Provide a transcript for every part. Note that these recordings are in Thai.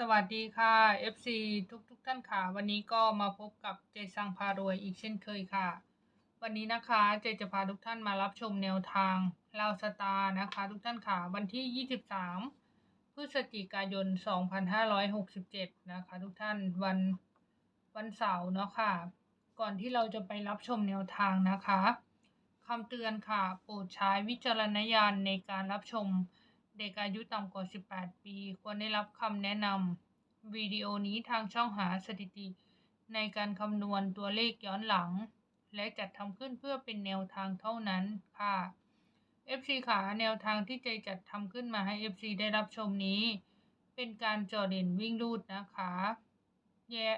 สวัสดีค่ะ FC ทุกทุกๆท่านค่ะ วันนี้ก็มาพบกับเจสังพารวยอีกเช่นเคยค่ะ วันนี้นะคะเจจะพาทุกท่านมารับชมแนวทางลาวสตาร์นะคะ ทุกท่านค่ะ วันที่ 23 พฤศจิกายน 2567 นะคะ ทุกท่านวันวันเสาร์เนาะค่ะ ก่อนที่เราจะไปรับชมแนวทางนะคะคำเตือนค่ะ โปรดใช้วิจารณญาณในการรับชม เด็กอายุต่ำกว่า 18 ปี ควรได้รับคำแนะนำวิดีโอนี้ทางช่องหาสถิติ ในการคำนวณตัวเลขย้อนหลัง และจัดทำขึ้นเพื่อเป็นแนวทางเท่านั้นค่ะ FC ขาแนวทางที่ใจจัดทำขึ้นมาให้ FC ได้รับชมนี้ เป็นการจอเด่นวิ่งรูดนะคะแยะ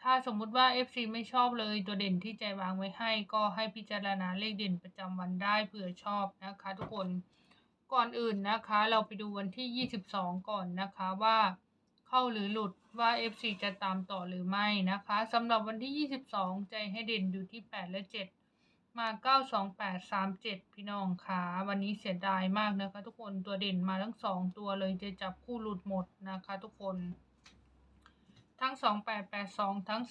ถ้าสมมุติว่า FC ไม่ชอบเลยตัวเด่นที่ใจวางไว้ให้ ก็ให้พิจารณาเลขเด่นประจำวันได้เผื่อชอบนะคะทุกคน ก่อนอื่นนะคะ เราไปดูวันที่ 22 ก่อนนะคะว่าเข้าหรือหลุดว่า FC จะตามต่อหรือไม่นะคะสำหรับวันที่ 22 ใจให้เด่นอยู่ที่ 8 และ 7 มา 928 37 พี่น้องค่ะวันนี้เสียดายมากนะคะ ทุกคนตัวเด่นมาทั้ง 2 ตัวเลยจะจับคู่หลุดหมดนะคะ ทุกคน ทั้ง 2882 ทั้ง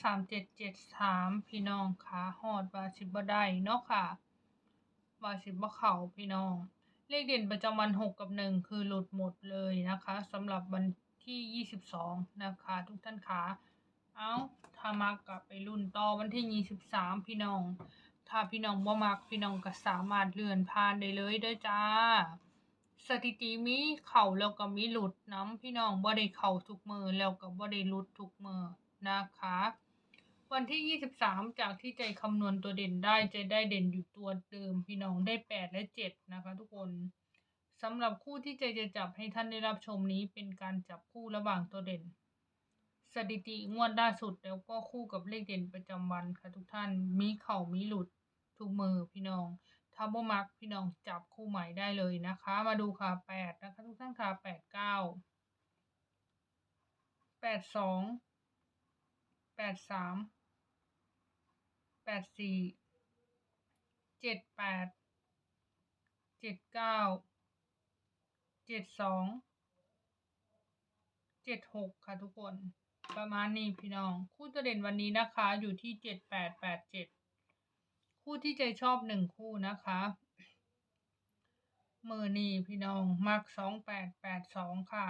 3773 พี่น้องค่ะฮอดวาสิบ่ได้เนาะค่ะวาสิบ่เขาพี่น้อง เลขเด่นประจำวัน 6 กับ 1 คือหลุดหมดเลยนะคะสำหรับวันที่ 22 นะคะทุกท่านคะเอาถ้ามักกลับไปรุ่นต่อวันที่ 23 พี่น้อง ถ้าพี่น้องบ่มักพี่น้องก็สามารถเลื่อนผ่านได้เลยเด้อจ้า สถิติมีเข้าแล้วก็มีหลุดน้ำพี่น้องบ่ได้เข้าทุกมือแล้วก็บ่ได้หลุดทุกมือนะคะ วันที่ 23 จากที่ใจคำนวณตัวเด่นได้จะได้เด่นอยู่ตัวเดิมพี่น้องได้ 8 และ 7 นะคะ ทุกคนสำหรับคู่ที่ใจจะจับให้ท่านได้รับชมนี้เป็นการจับคู่ระหว่างตัวเด่น สถิติงวดล่าสุดแล้วก็คู่กับเลขเด่นประจำวันค่ะทุกท่านมีเข่ามีหลุดทุกมือพี่น้องถ้าบ่มักพี่น้องจับคู่ใหม่ได้เลยนะคะ มาดูค่ะ 8 นะคะ ทุกท่านค่ะ 8 9 8 2 8 3 แปดสี่เจ็ดแปดเจ็ดเก้าเจ็ดสองเจ็ดหกค่ะทุกคน ประมาณนี้พี่น้อง คู่ตัวเด่นวันนี้นะคะ อยู่ที่เจ็ดแปดแปดเจ็ดคู่ที่ใจชอบหนึ่งคู่นะคะมือนี่พี่น้องมักสองแปดแปดสองค่ะ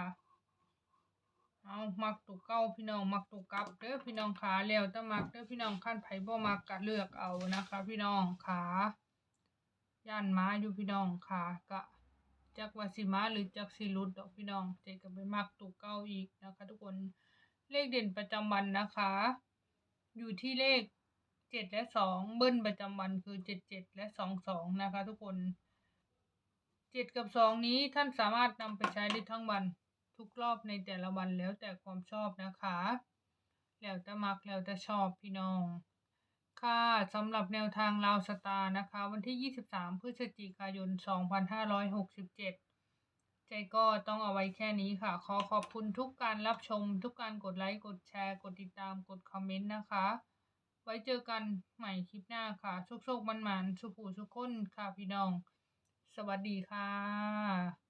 เอามักตุกเก้าพี่น้องมักตุกกลับเด้อพี่น้องขาแล้วแต่มักเด้อพี่น้องขั้นไผบ่มักก็เลือกเอานะคะ พี่น้องขาย่านม้าอยู่พี่น้องขากะจักวาสิมาหรือจักสิหลุดดอกพี่น้องเจก็ไปมักตุกเก้าอีกนะคะ ทุกคนเลขเด่นประจำวันนะคะ อยู่ที่เลขเจ็ดและสองเบิ้ลประจำวันคือเจ็ดเจ็ดและสองสองนะคะ ทุกคนเจ็ดกับสองนี้ท่านสามารถนำไปใช้ได้ทั้งวัน ทุกรอบในแต่ละวันแล้วแต่ความชอบนะคะ แล้วแต่มักแล้วแต่ชอบพี่น้อง ค่ะสำหรับแนวทางลาวสตาร์นะคะ วันที่ 23 พฤศจิกายน 2567 ใจก็ต้องเอาไว้แค่นี้ค่ะ ขอขอบคุณทุกการรับชม ทุกการกดไลค์ กดแชร์ กดติดตาม กดคอมเมนต์นะคะ ไว้เจอกันใหม่คลิปหน้าค่ะโชคๆมันๆสุขูสุขคนค่ะพี่น้อง สวัสดีค่ะ